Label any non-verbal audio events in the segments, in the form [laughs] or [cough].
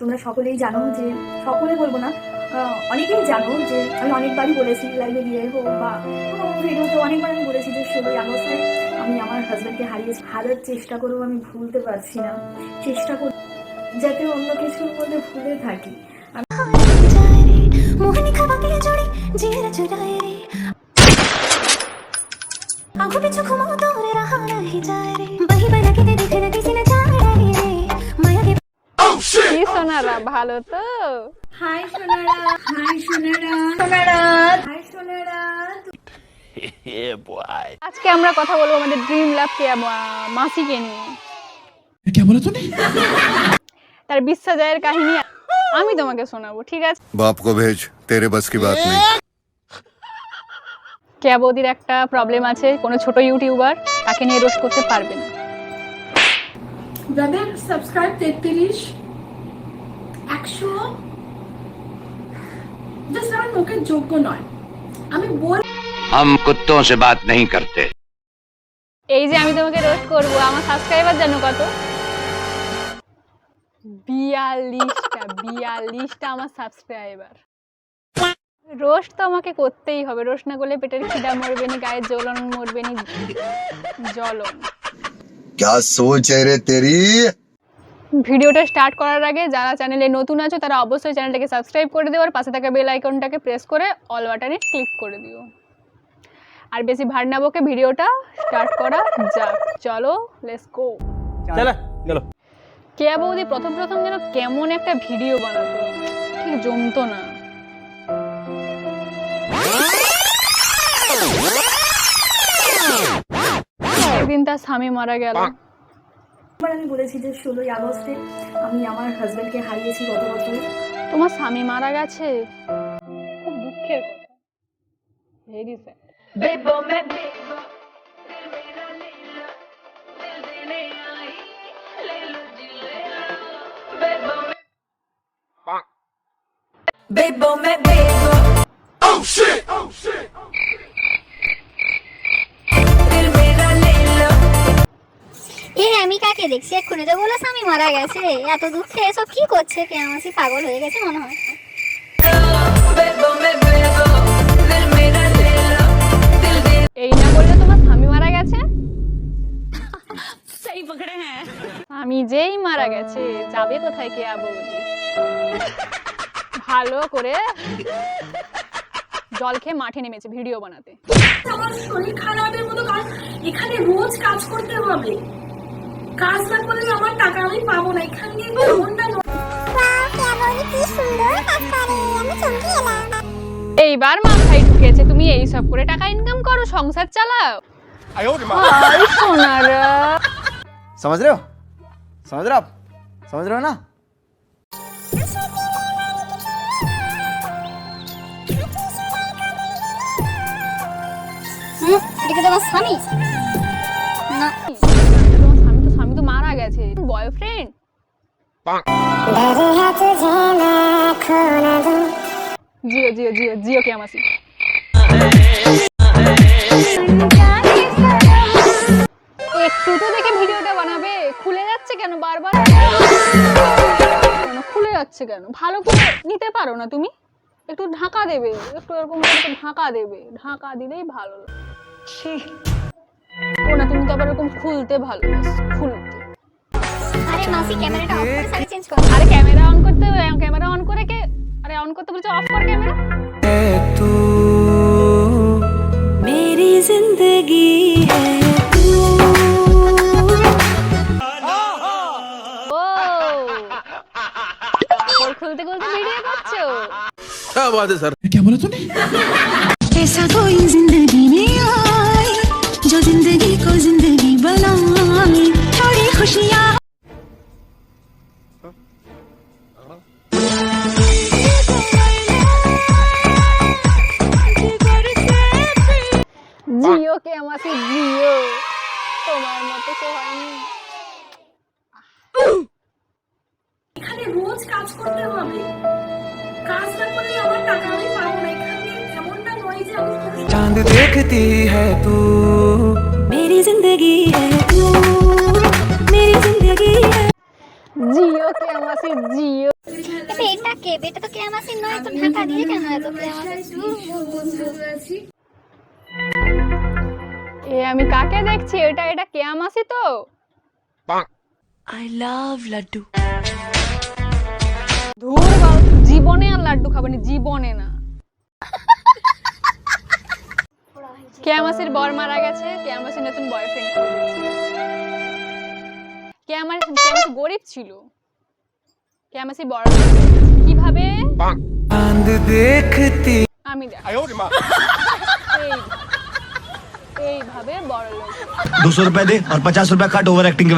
তোমরা সকলেই জানো যে সকলে বলব না অনেকেই জানো যে আমি অনেকবারই বলেছি লাইভে হোক বা ভিডিওতে অনেকবার আমি বলেছি যে ষোলোই আগস্টে আমি আমার হাজব্যান্ডকে হারিয়ে হারার চেষ্টা করেও আমি ভুলতে পারছি না চেষ্টা কর যাতে অন্য কিছুর মধ্যে ভুলে থাকি আমি সোনারা ভালো তো? হাই সোনারা হাই সোনারা সোনারা হাই সোনারা। [laughs] আজকে আমরা কথা বলব আমাদের ড্রিম লাভ কে মাসিকে নিয়ে। কে তার বিচ্ছা কাহিনী আমি তোমাকে শোনাবো ঠিক আছে? বাপ কো ভেজ তেরে বাস কি বাত নেই। কে বৌদির একটা প্রবলেম আছে কোনো ছোট ইউটিউবার তাকে নিয়ে রোস্ট করতে পারবে না। দাদা সাবস্ক্রাইব তেত্রিশ একশো জাস্ট আমার মুখের যোগ্য নয় আমি বল हम कुत्तों से बात नहीं करते এই যে আমি তোমাকে রোস্ট করব আমার সাবস্ক্রাইবার জানো কত বিয়াল্লিশটা বিয়াল্লিশটা আমার সাবস্ক্রাইবার রোস্ট তো আমাকে করতেই হবে রোস্ট না করলে পেটের খিদা মরবে নি গায়ের জ্বলন মরবে নি জ্বলন क्या सोच है रे तेरी ভিডিওটা স্টার্ট করার আগে যারা চ্যানেলে নতুন আছো তারা অবশ্যই চ্যানেলটাকে সাবস্ক্রাইব করে দিও আর পাশে থাকা বেল আইকনটাকে প্রেস করে অল বাটনে ক্লিক করে দিও। আর বেশি ভার না বকে ভিডিওটা স্টার্ট করা যাক। চলো লেটস গো চলো চলো। কেয়া বৌদি প্রথম প্রথম যেন কেমন একটা ভিডিও বানাতো। ঠিক জমতো না। একদিন তার স্বামী মারা গেল। এবার আমি বলেছি যে ষোলোই আগস্টে আমি আমার হাজব্যান্ডকে হারিয়েছি গত বছর। তোমার স্বামী মারা গেছে? খুব দুঃখের কথা। ভেরি স্যাড এ আমি কাকে দেখছি? এক্ষুনি তো বলো স্বামী মারা গেছে। এত দুঃখে এসব কি করছে? কে আমার সে পাগল হয়ে গেছে মনে হয় এই না বললে তোমার স্বামী মারা গেছে? আমি যেই মারা গেছে যাবে কোথায় কে বৌদি ভালো করে জল খেয়ে মাঠে নেমেছে ভিডিও বানাতে। আমার শরীর খারাপের মতো কাজ এখানে রোজ কাজ করতে হবে। কাজ না করলে আমার টাকা আমি পাবো না এখান দিয়ে কেমনটা কি সুন্দর কাজ করে আমি চমকে এলাম এইবার মাথায় ঢুকেছে তুমি এই সব করে টাকা ইনকাম করো সংসার চালাও হাই সোনারা समझ रहे हो समझ रहे हो आप समझ रहे हो ना হুম এটা কি তোমার স্বামী না গেছে বয়ফ্রেন্ড জিও জিও জিও জিও কে আমাসি একটু তো দেখে ভিডিওটা বানাবে। খুলে যাচ্ছে কেন? বারবার খুলে যাচ্ছে কেন? ভালো করে নিতে পারো না তুমি। একটু ঢাকা দেবে। একটু এরকম করে ঢাকা দেবে। ঢাকা দিলেই ভালো। ও না তুমি তো আবার এরকম খুলতে ভালো খুলতে। আরে মাসি ক্যামেরাটা অফ করে শাড়ি চেঞ্জ করো আরে ক্যামেরা অন করতে ক্যামেরা অন করে কে আরে অন করতে বলছো অফ কর ক্যামেরা मेरी जिंदगी है तू ও কাপড় খুলতে খুলতে ভিডিও করছো क्या बात है सर क्या बोला तूने ऐसा कोई जिंदगी में ওকে আমাকে দিও তোমার মতো কেউ হয়নি। এখানে রোজ কাজ করতে হবে। কাজ না করলে আমার টাকা আমি পাবো না। এখানে এমনটা নয় যে চাঁদ দেখতি হ্যাঁ তু। মেরি জিন্দগি হ্যাঁ তু মেরি জিন্দগি জিও কে আমাসি জিও। এটা কে? বেটা তো কে আমাসি নয়? তো ঢাকা দিয়ে কেন এত প্রেম? আছি। এ আমি কাকে দেখছি? এটা এটা কেয়া মাসি তো? আই লাভ লাড্ডু ধুর জীবনে আর লাড্ডু খাবানি জীবনে না। কেয়া মাসির বর মারা গেছে? কেয়া মাসির নতুন বয়ফ্রেন্ড কেয়া আমার গরিব ছিল? কেয়া মাসির বর কীভাবে? আমি দেখ এইভাবে বড় লোক। দুশো রুপিয়া দে আর পঞ্চাশ রুপিয়া কাট ওভার অ্যাক্টিং কে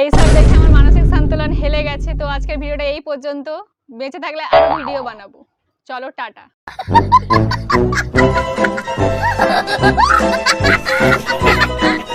এই আমার মানসিক সন্তুলন হেলে গেছে তো আজকের ভিডিওটা এই পর্যন্ত। বেঁচে থাকলে আরও ভিডিও বানাবো। চলো টাটা। [laughs]